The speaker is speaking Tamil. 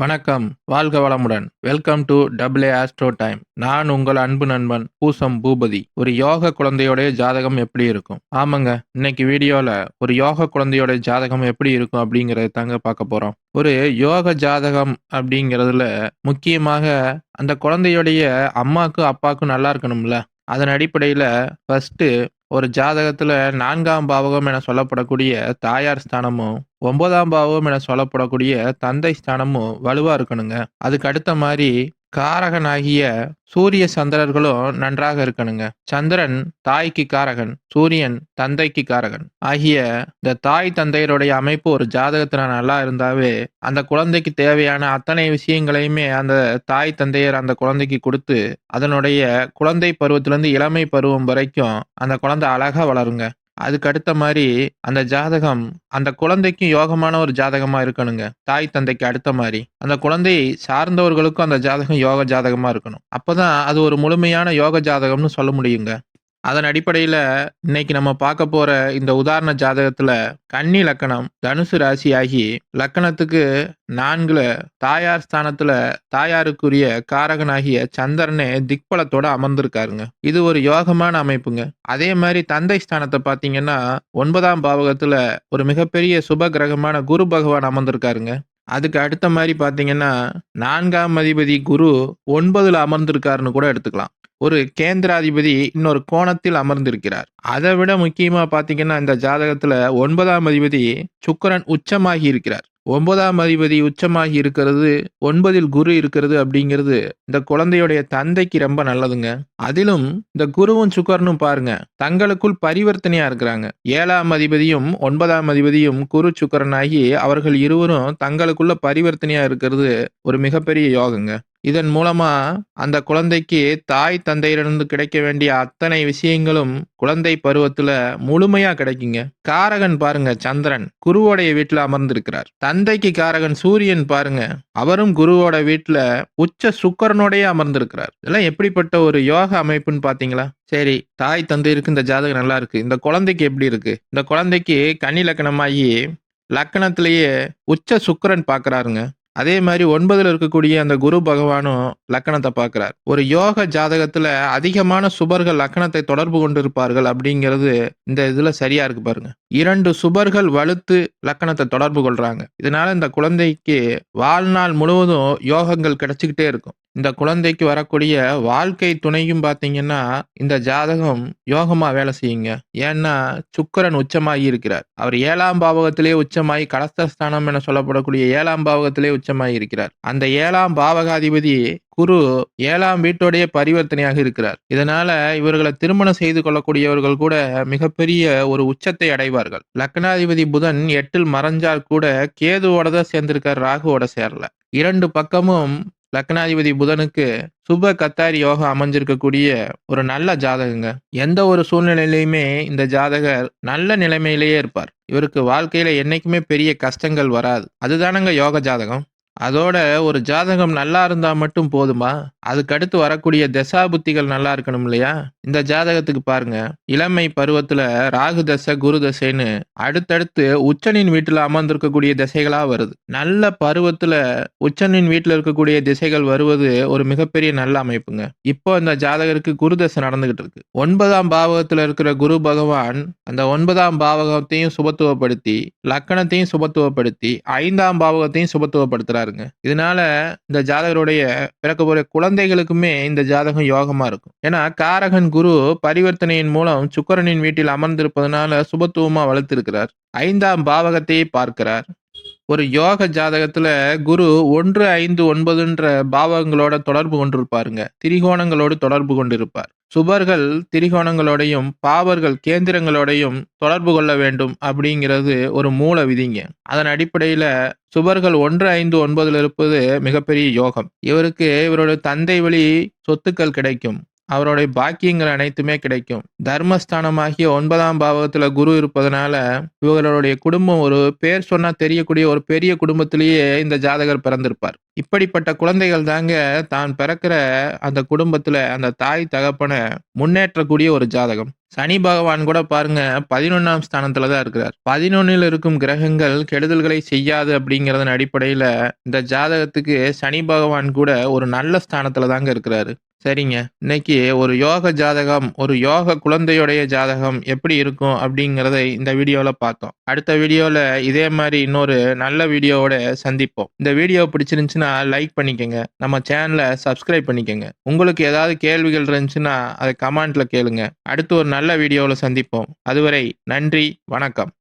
வணக்கம். வாழ்க வளமுடன். Welcome to double A Astro time நான் உங்கள் அன்பு நண்பன் பூசம் பூபதி. ஒரு யோக குழந்தையோடைய ஜாதகம் எப்படி இருக்கும்? ஆமாங்க. இன்னைக்கு வீடியோல ஒரு யோக குழந்தையோட ஜாதகம் எப்படி இருக்கும் அப்படிங்கறத தாங்க பார்க்க போறோம். ஒரு யோக ஜாதகம் அப்படிங்கிறதுல முக்கியமாக அந்த குழந்தையுடைய அம்மாக்கும் அப்பாவுக்கும் நல்லா இருக்கணும்ல. அதன் அடிப்படையில் ஃபர்ஸ்ட் ஒரு ஜாதகத்துல நான்காம் பாவகம் என சொல்லப்படக்கூடிய தாயார் ஸ்தானமும் ஒன்பதாம் பாவகம் என சொல்லப்படக்கூடிய தந்தை ஸ்தானமும் வலுவா இருக்கணுங்க. அதுக்கு அடுத்த மாதிரி காரகனாகிய சூரிய சந்திரர்களும் நன்றாக இருக்கணுங்க. சந்திரன் தாய்க்கு காரகன் சூரியன் தந்தைக்கு காரகன். ஆகிய இந்த தாய் தந்தையருடைய அமைப்பு ஒரு ஜாதகத்துல நல்லா இருந்தாவே அந்த குழந்தைக்கு தேவையான அத்தனை விஷயங்களையுமே அந்த தாய் தந்தையர் அந்த குழந்தைக்கு கொடுத்து அதனுடைய குழந்தை பருவத்திலிருந்து இளமை பருவம் வரைக்கும் அந்த குழந்தை அழகா வளருங்க. அதுக்கு அடுத்த மாதிரி அந்த ஜாதகம் அந்த குழந்தைக்கும் யோகமான ஒரு ஜாதகமா இருக்கணுங்க. தாய் தந்தைக்கு அடுத்த மாதிரி. அந்த குழந்தையை சார்ந்தவர்களுக்கும் அந்த ஜாதகம் யோக ஜாதகமா இருக்கணும். அப்பதான் அது ஒரு முழுமையான யோக ஜாதகம்னு சொல்ல முடியுங்க. அதன் அடிப்படையில் இன்னைக்கு நம்ம பார்க்க போற இந்த உதாரண ஜாதகத்துல கன்னி லக்கணம் தனுசு ராசி ஆகி லக்கணத்துக்கு நான்குல தாயார் ஸ்தானத்துல தாயாருக்குரிய காரகனாகிய சந்திரனே திக்பலத்தோட அமர்ந்திருக்காருங்க. இது ஒரு யோகமான அமைப்புங்க. அதே மாதிரி தந்தை ஸ்தானத்தை பார்த்தீங்கன்னா ஒன்பதாம் பாவகத்துல ஒரு மிகப்பெரிய சுப கிரகமான குரு பகவான் அமர்ந்திருக்காருங்க. அதுக்கு அடுத்த மாதிரி பார்த்தீங்கன்னா நான்காம் அதிபதி குரு ஒன்பதுல அமர்ந்திருக்காருன்னு கூட எடுத்துக்கலாம். ஒரு கேந்திராதிபதி இன்னொரு கோணத்தில் அமர்ந்திருக்கிறார். அதை விட முக்கியமா பாத்தீங்கன்னா இந்த ஜாதகத்துல ஒன்பதாம் அதிபதி சுக்கரன் உச்சமாகி இருக்கிறார். ஒன்பதாம் அதிபதி உச்சமாகி இருக்கிறது ஒன்பதில் குரு இருக்கிறது அப்படிங்கிறது இந்த குழந்தையுடைய தந்தைக்கு ரொம்ப நல்லதுங்க. அதிலும் இந்த குருவும் சுக்கரனும் பாருங்க தங்களுக்குள் பரிவர்த்தனையா இருக்கிறாங்க. ஏழாம் அதிபதியும் ஒன்பதாம் அதிபதியும் குரு சுக்கரனாகி அவர்கள் இருவரும் தங்களுக்குள்ள பரிவர்த்தனையா இருக்கிறது ஒரு மிகப்பெரிய யோகங்க. இதன் மூலமா அந்த குழந்தைக்கு தாய் தந்தையிலிருந்து கிடைக்க வேண்டிய அத்தனை விஷயங்களும் குழந்தை பருவத்துல முழுமையா கிடைக்குங்க. காரகன் பாருங்க சந்திரன். குருவோடைய வீட்டுல அமர்ந்திருக்கிறார். தந்தைக்கு காரகன் சூரியன் பாருங்க அவரும் குருவோட வீட்டுல உச்ச சுக்கரனோடய அமர்ந்திருக்கிறார். இதெல்லாம் எப்படிப்பட்ட ஒரு யோக அமைப்புன்னு பாத்தீங்களா? சரி தாய் தந்தையருக்கு இந்த ஜாதகம் நல்லா இருக்கு. இந்த குழந்தைக்கு எப்படி இருக்கு? இந்த குழந்தைக்கு கன்னி லக்கணமாகி லக்கணத்திலேயே உச்ச சுக்கரன் பாக்குறாருங்க. அதே மாதிரி ஒன்பதுல இருக்கக்கூடிய அந்த குரு பகவானும் லக்கணத்தை பார்க்கிறார். ஒரு யோக ஜாதகத்துல அதிகமான சுபர்கள் லக்கணத்தை தொடர்பு கொண்டிருப்பார்கள் அப்படிங்கிறது இந்த இதுல சரியா இருக்கு பாருங்க. இரண்டு சுபர்கள் வலுத்து லக்கணத்தை தொடர்பு கொள்றாங்க. இதனால இந்த குழந்தைக்கு வாழ்நாள் முழுவதும் யோகங்கள் கிடைச்சிக்கிட்டே இருக்கும். இந்த குழந்தைக்கு வரக்கூடிய வாழ்க்கை துணையும் பார்த்தீங்கன்னா இந்த ஜாதகம் யோகமா வேலை செய்யுங்க. ஏன்னா சுக்கரன் உச்சமாகி இருக்கிறார். அவர் ஏழாம் பாவகத்திலே உச்சமாகி கலஸ்தஸ்தானம் என சொல்லப்படக்கூடிய ஏழாம் பாவகத்திலே உச்சமாகி இருக்கிறார். அந்த ஏழாம் பாவகாதிபதி குரு ஏழாம் வீட்டோடைய பரிவர்த்தனையாக இருக்கிறார். இதனால இவர்களை திருமணம் செய்து கொள்ளக்கூடியவர்கள் கூட மிகப்பெரிய ஒரு உச்சத்தை அடைவார்கள். லக்னாதிபதி புதன் எட்டில் மறைஞ்சால் கூட கேதுவோட தான் சேர்ந்திருக்கார் ராகுவோட சேரல. இரண்டு பக்கமும் லக்னாதிபதி புதனுக்கு சுப கத்தாரி யோகம் அமைஞ்சிருக்கக்கூடிய ஒரு நல்ல ஜாதகங்க. எந்த ஒரு சூழ்நிலையிலையுமே இந்த ஜாதகர் நல்ல நிலைமையிலேயே இருப்பார். இவருக்கு வாழ்க்கையில என்னைக்குமே பெரிய கஷ்டங்கள் வராது. அதுதானங்க யோக ஜாதகம்? அதோட ஒரு ஜாதகம் நல்லா இருந்தா மட்டும் போதுமா? அதுக்கடுத்து வரக்கூடிய தசா புத்திகள் நல்லா இருக்கணும் இல்லையா? இந்த ஜாதகத்துக்கு பாருங்க. இளமை பருவத்துல ராகு தசை குரு தசைன்னு அடுத்தடுத்து உச்சனின் வீட்டுல அமர்ந்திருக்கக்கூடிய திசைகளா வருது. நல்ல பருவத்துல உச்சனின் வீட்டுல இருக்கக்கூடிய திசைகள் வருவது ஒரு மிகப்பெரிய நல்ல அமைப்புங்க. இப்போ இந்த ஜாதகருக்கு குரு தசை நடந்துகிட்டு இருக்கு. ஒன்பதாம் பாவகத்துல இருக்கிற குரு பகவான் அந்த ஒன்பதாம் பாவகத்தையும் சுபத்துவப்படுத்தி லக்கணத்தையும் சுபத்துவப்படுத்தி ஐந்தாம் பாவகத்தையும் சுபத்துவப்படுத்துறாருங்க இதனால இந்த ஜாதகருடைய பிறக்க போற குழந்தைகளுக்குமே இந்த ஜாதகம் யோகமா இருக்கும். ஏன்னா காரகன் குரு பரிவர்த்தனையின் மூலம் சுக்கரனின் வீட்டில் அமர்ந்திருப்பதனால சுபத்துவமா வளர்த்திருக்கிறார். ஐந்தாம் பாவகத்தையே பார்க்கிறார். ஒரு யோக ஜாதகத்துல குரு ஒன்று ஐந்து ஒன்பதுன்ற பாவங்களோட தொடர்பு கொண்டிருப்பாருங்க. திரிகோணங்களோடு தொடர்பு கொண்டிருப்பார். சுபர்கள் திரிகோணங்களோடையும் பாவர்கள் கேந்திரங்களோடையும் தொடர்பு கொள்ள வேண்டும் அப்படிங்கிறது ஒரு மூல விதிங்க. அதன் அடிப்படையில சுபர்கள் ஒன்று ஐந்து ஒன்பதுல இருப்பது மிகப்பெரிய யோகம். இவருக்கு இவரோட தந்தை வழி சொத்துக்கள் கிடைக்கும். அவருடைய பாக்கியங்கள் அனைத்துமே கிடைக்கும். தர்மஸ்தானமாகிய ஒன்பதாம் பாவகத்துல குரு இருப்பதனால இவர்களுடைய குடும்பம் ஒரு பேர் சொன்னா தெரியக்கூடிய ஒரு பெரிய குடும்பத்திலேயே இந்த ஜாதகர் பிறந்திருப்பார். இப்படிப்பட்ட குழந்தைகள் தாங்க தான் பிறக்கிற அந்த குடும்பத்துல அந்த தாய் தகப்பனை முன்னேற்றக்கூடிய ஒரு ஜாதகம். சனி பகவான் கூட பாருங்க பதினொன்னாம் ஸ்தானத்துல தான் இருக்கிறார். பதினொன்னில் இருக்கும் கிரகங்கள் கெடுதல்களை செய்யாது அப்படிங்கறதன் அடிப்படையில இந்த ஜாதகத்துக்கு சனி பகவான் கூட ஒரு நல்ல ஸ்தானத்துல தாங்க இருக்கிறாரு. சரிங்க. இன்னைக்கு ஒரு யோக ஜாதகம் ஒரு யோக குழந்தையுடைய ஜாதகம் எப்படி இருக்கும் அப்படிங்கிறத இந்த வீடியோவில் பார்த்தோம். அடுத்த வீடியோவில் இதே மாதிரி இன்னொரு நல்ல வீடியோவோட சந்திப்போம். இந்த வீடியோ பிடிச்சிருந்துச்சுன்னா லைக் பண்ணிக்கோங்க. நம்ம சேனலை சப்ஸ்கிரைப் பண்ணிக்கோங்க. உங்களுக்கு ஏதாவது கேள்விகள் இருந்துச்சுன்னா அதை கமெண்ட்ல கேளுங்க. அடுத்து ஒரு நல்ல வீடியோவில் சந்திப்போம். அதுவரை நன்றி வணக்கம்.